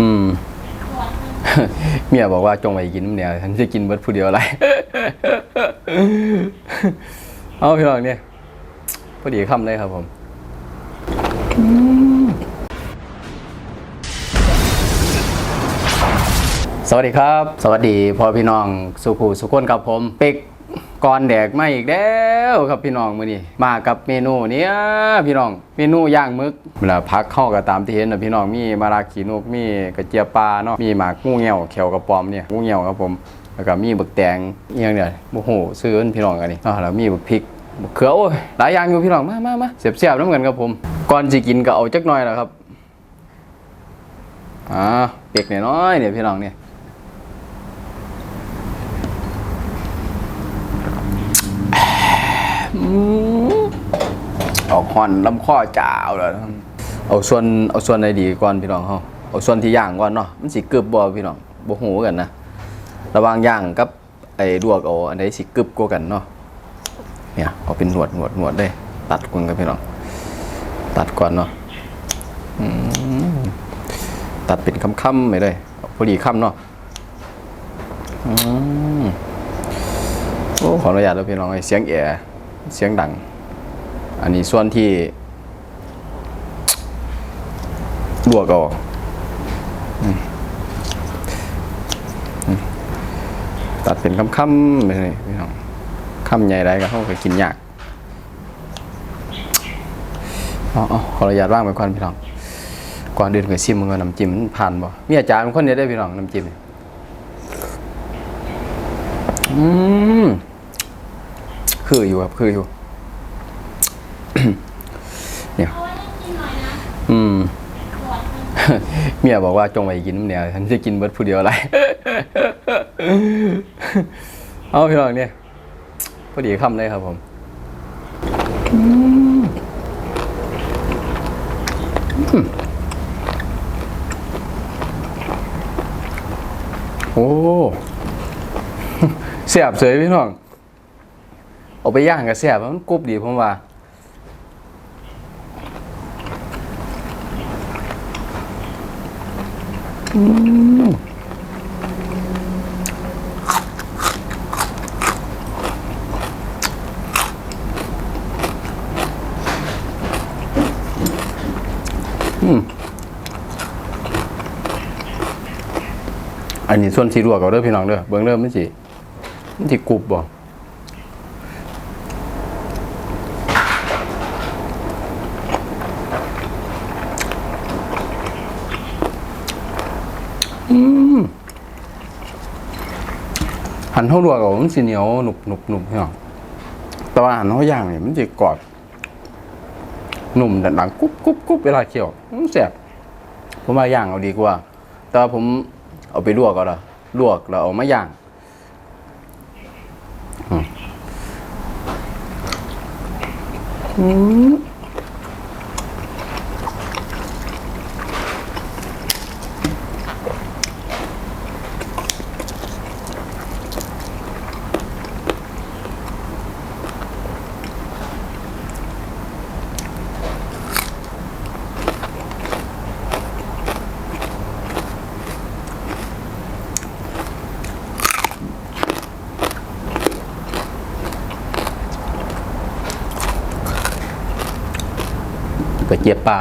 อืม เมียบอกว่าจงไปกินน้ำเหนียวฉันจะกินเบิดผู้เดียวอะไร เอาพี่น้องเนี่ยพอดีคำเลยครับผมสวัสดีครับ สวัสดีพ่อพี่น้องสุภูสุคนกับผม เป็ก ก่อนแดกมาอีกแล้วครับพี่น้องมื้อนี้มากับเมนูเนี้ยพี่น้องเมนูย่างมึกเวลาพักเข้าก็ตามที่เห็นนะพี่น้องมีมาราขีนกมีกระเจี๊ยบปลาเนาะมีหมากงูเหี่ยวเขียวกระปอมเนี่ยงูเหี่ยวครับผมแล้วก็มีบักแตงเอียงเนี่ยโอ้โหซื้อเองพี่น้องกันนี่อ่าแล้วมีบักพริกบักเขือโอ้ยหลายอย่างอยู่พี่น้องมามามาเสียบๆน้ำกันครับผมก่อนสิกินก็เอาจักหน่อยแหละครับอ่าเป็กน้อยเนี่ยพี่น้องเนี่ย เอาคอนลำข้อจ่าวแล้วเอาส่วนเอาส่วนไหนดีก่อนพี่น้องเฮาเอาส่วนที่ย่างก่อนเนาะมันสิกึบบ่พี่น้องบ่ฮู้กันนะระว่างย่างกับไอ้ลวกเอาอันใดสิกึบกว่ากันเนาะเนี่ยเอาเป็นหนวดหนวดหนวดได้ตัดก่อนกับพี่น้องตัดก่อนเนาะตัดเป็นคำๆไปเลยพอดีคำเนาะอืมโอ้ขออนุญาตแล้วพี่น้องไอ้เสียงแอร์เสียงดัง อันนี้ส่วนที่ลวกออืมอืมตัดเป็นคำๆไปเลยพี่น้องคำใหญ่ไรก็เข้าก็กินยากอ๋อขออนุญาตว่างไปก่อนพี่น้อง ก่อนเดินไปซิมมันก็น้ำจิ้มมันผ่านบ่มีอาจารย์คนเดียวได้พี่น้องน้ำจิ้มอืมคืออยู่ครับคืออยู่ เนี่ยอืมเมียบอกว่าจงไปกินน้ำเนียวฉันจะกินเบิร์ดผู้เดียวอะไร เอาพี่น้องเนี่ยพอดีคำเลยครับผมอืมโอ้เสียบเสยพี่น้องเอาไปย่างกับเสียบมันกรุบดีผมว่า อันนี้ส่วนที่วกเอาเด้อพี่น้องเด้อเบิ่งเด้อมันสิมันสิกรุบบ่ หันเฮาลวกเอามันสิเหนียวหนุบหนุบหนุบพี่น้องแต่ว่าหันเฮาย่างเนี่ยมันสิกรอบหนุ่มแต่ดังกรุบกรุบกรุบเวลาเคี่ยวมันแซ่บผมว่าย่างเอาดีกว่า แต่ว่าผมเอาไปลวกก็ได้ลวกแล้วเอามาย่างอืม กระเจี๊ยบปลา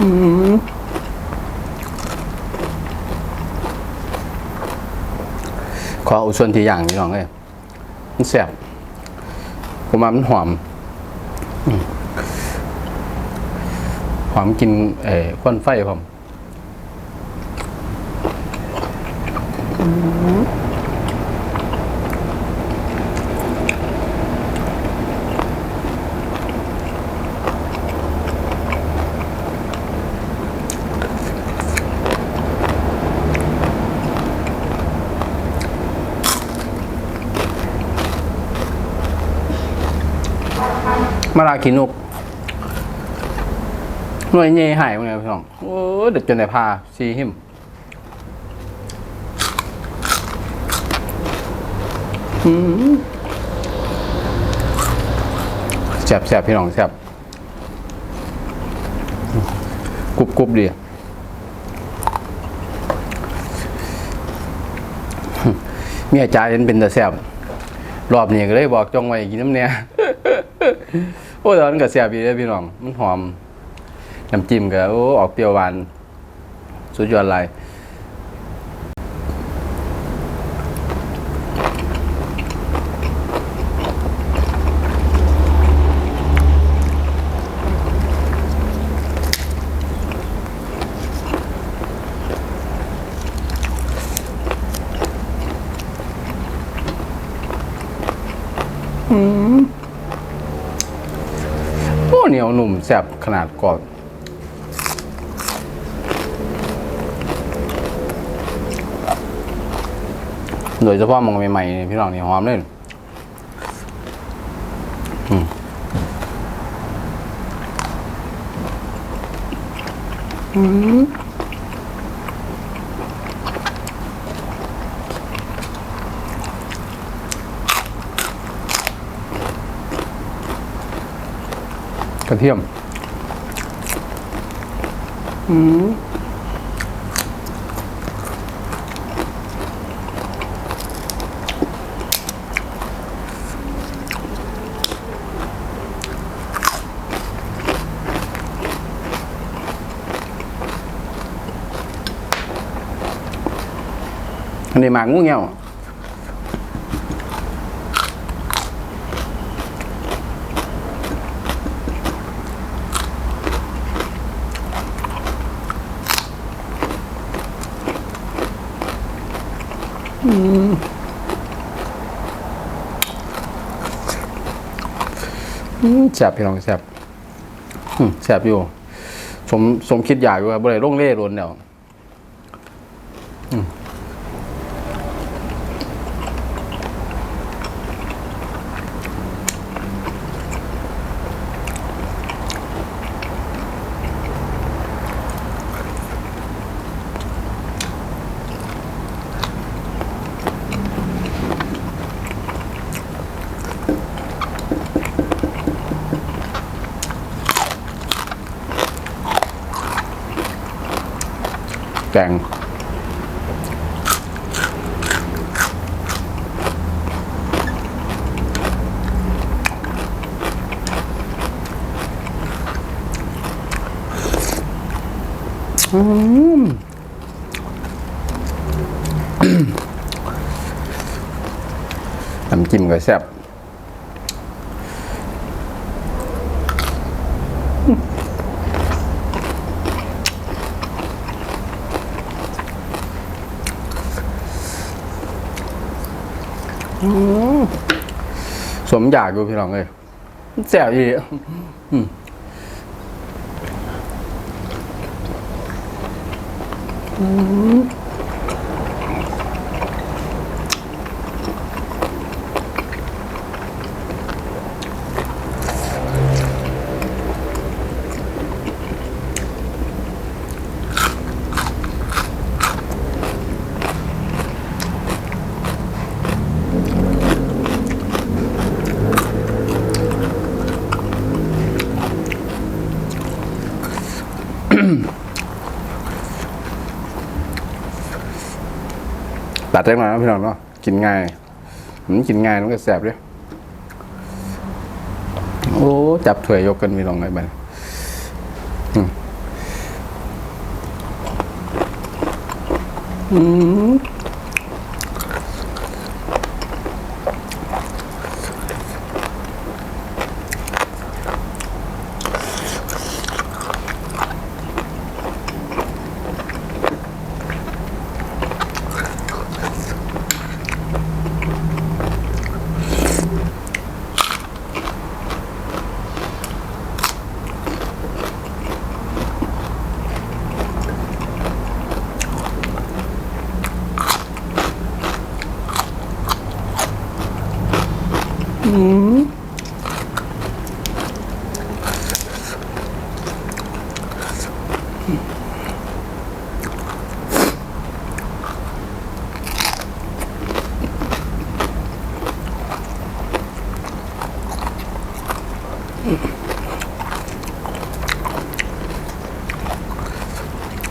อืมขออาส่วนที่ย่างนี่น้องเลยมันแซ่บผมว่ามันหอม หอมกินเอ่อควันไฟผมอืม มาลาขีนกหน่วยเย่หายมั้งเนี่ยพี่น้องโอ้เด็ดจนได้พาซีหิมอืมแซ่บแซ่บพี่น้องแซ่บกรุบกรุบดีเมียจ่ายเห็นเป็นแต่แซ่บรอบนี้ก็เลยบอกจองไว้กินน้ำเนี่ย อ้ยตอนนั้นก็แซ่บดีเลยพี่น้อง มันหอมน้ำจิ้มก็โอ้ออกเปรี้ยวหวาน สุดยอดเลยอ้เยวหนุ่มแซ่บขนาดกรอบโดยเฉพาะมังใหม่ๆพี่น้องนี่หอมเลยอืม ระเทียมอืมอันนี้หมากงูเงี้ยว แสบพี่น้องแสบแสบอยู่ สมสมคิดอยากอยู่ครับบริเวร้องเล่รวนเนี่ย แกงอืมน้ำจิ้มก็แซ่บสม อยากดูพี่น้องเลยแซ่บอีอืม ตัดได้มาแล้วพี่น้องเนาะกินง่ายมันกินง่ายมันก็แสบเลยโอ้จับถ้วยยกกันพี่น้องไงบ้างอืม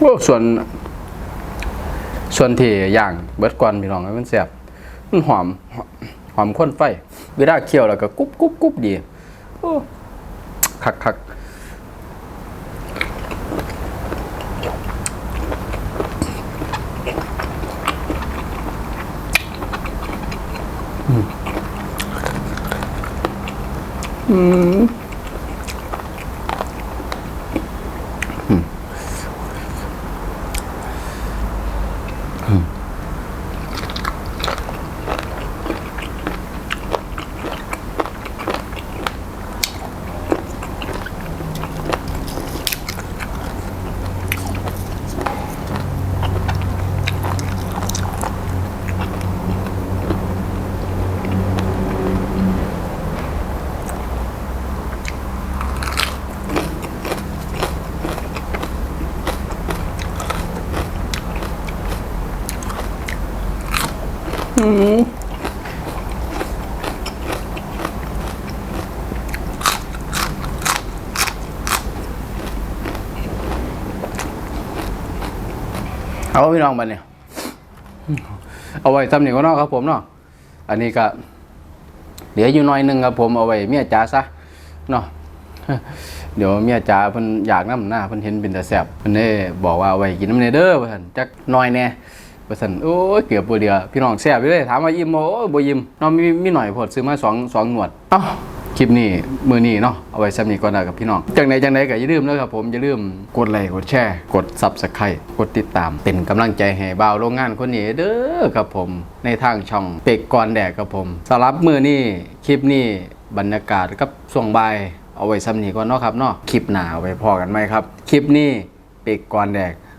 โอ้ส่วน ส่วนที่ย่างเบิดก่อนพี่น้องมันแซ่บมันหอม หอมข้นไฟ เวลาเคี่ยวแล้วก็กรุบกรุบกรุบดีโอ้คักคัก 嗯。 เอาพี่น้องบันเนี่ย เอาไว้ทำหนี่ก็นอกครับผมเนาะ อันนี้ก็เหลืออยู่หน้อยหนึงครับผมเอาไว้เมียจ๋าซะเนาะเดี๋ยวเมียจ๋าเพิ่นอยากน้ำหน้าเพิ่นเห็นเป็นแต่แซ่บเพิ่นได้บอกว่าเอาไว้กินน้ำเนเด้อว่าซั่นจักน้อยแน่ ว่าซั่นโอ้ยเกือบบ่เดียวพี่น้องแซ่บอยู่เลยถามว่าอิ่มบ่โอ้ยบ่อิ่มเนาะมีมีหน่อยโพดซื้อมาสองสองหนวดอ้าคลิปนี้มือนี้เนาะเอาไว้ซ้ำนี้ก่อนนะครับพี่น้องจังใดจังใดก็อย่าลืมเด้อครับผมอย่าลืมกดไลค์กดแชร์ กด Subscribe กดติดตาม เป็นกำลังใจให้บ่าวโรงงานคนนี้เด้อครับผม ในทางช่องเป็กก่อนแดกครับผมสำหรับมือนี้คลิปนี้บรรยากาศกับช่วงบายเอาไว้ซ้ำนี้ก่อนเนาะครับเนาะคลิปหน้าเอาไว้พอกันไหมครับ คลิปนี้เป็กก่อนแดก